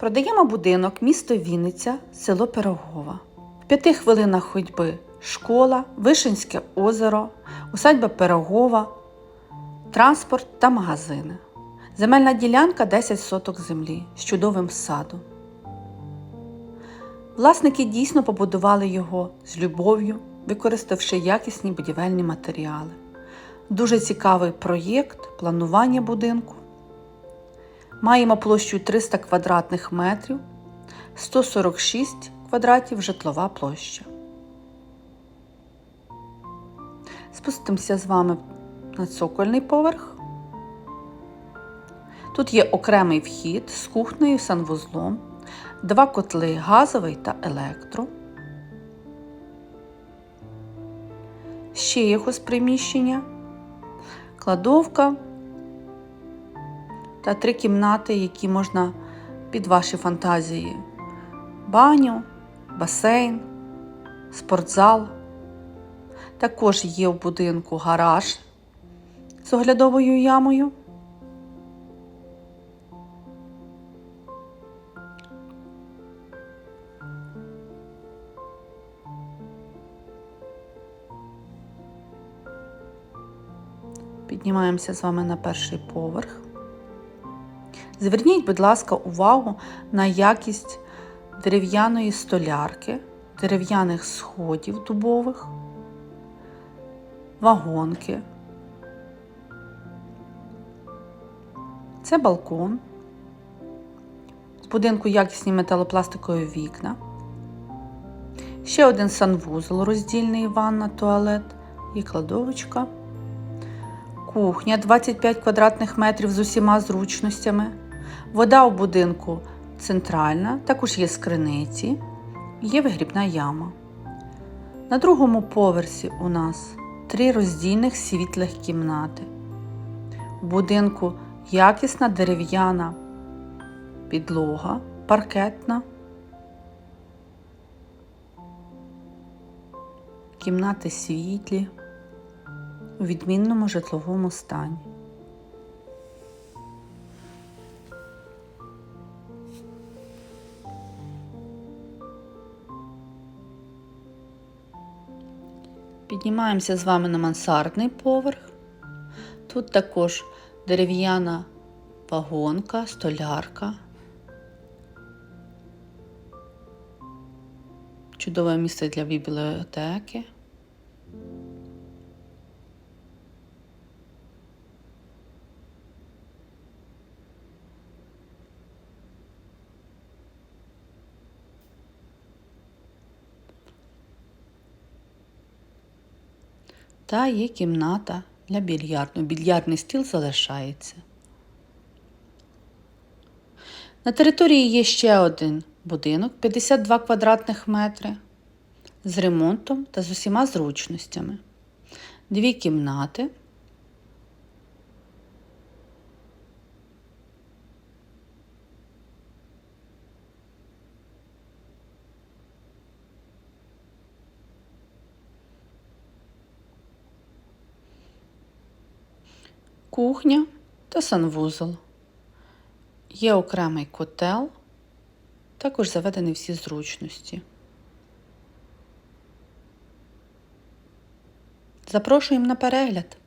Продаємо будинок місто Вінниця, село Пирогова. В п'яти хвилинах ходьби школа, Вишенське озеро, усадьба Пирогова, транспорт та магазини. Земельна ділянка 10 соток землі з чудовим садом. Власники дійсно побудували його з любов'ю, використавши якісні будівельні матеріали. Дуже цікавий проєкт планування будинку. Маємо площу 300 квадратних метрів, 146 квадратів житлова площа. Спустимося з вами на цокольний поверх. Тут є окремий вхід з кухнею, санвузлом, два котли газовий та електро. Ще є приміщення, кладовка та три кімнати, які можна під ваші фантазії: баню, басейн, спортзал. Також є в будинку гараж з оглядовою ямою. Піднімаємося з вами на перший поверх. Зверніть, будь ласка, увагу на якість дерев'яної столярки, дерев'яних сходів дубових, вагонки. Це балкон. З будинку якісні металопластикові вікна. Ще один санвузол, роздільний ванна, туалет і кладовочка. Кухня 25 квадратних метрів з усіма зручностями. Вода у будинку центральна, також є скриниці, є вигрібна яма. На другому поверсі у нас три роздільних світлих кімнати. У будинку якісна дерев'яна підлога, паркетна. Кімнати світлі у відмінному житловому стані. Піднімаємося з вами на мансардний поверх. Тут також дерев'яна вагонка, столярка. Чудове місце для бібліотеки. Та є кімната для більярду. Більярдний стіл залишається. На території є ще один будинок 52 квадратних метри з ремонтом та з усіма зручностями. Дві кімнати. Кухня та санвузол. Є окремий котел, також заведені всі зручності. Запрошуємо на перегляд.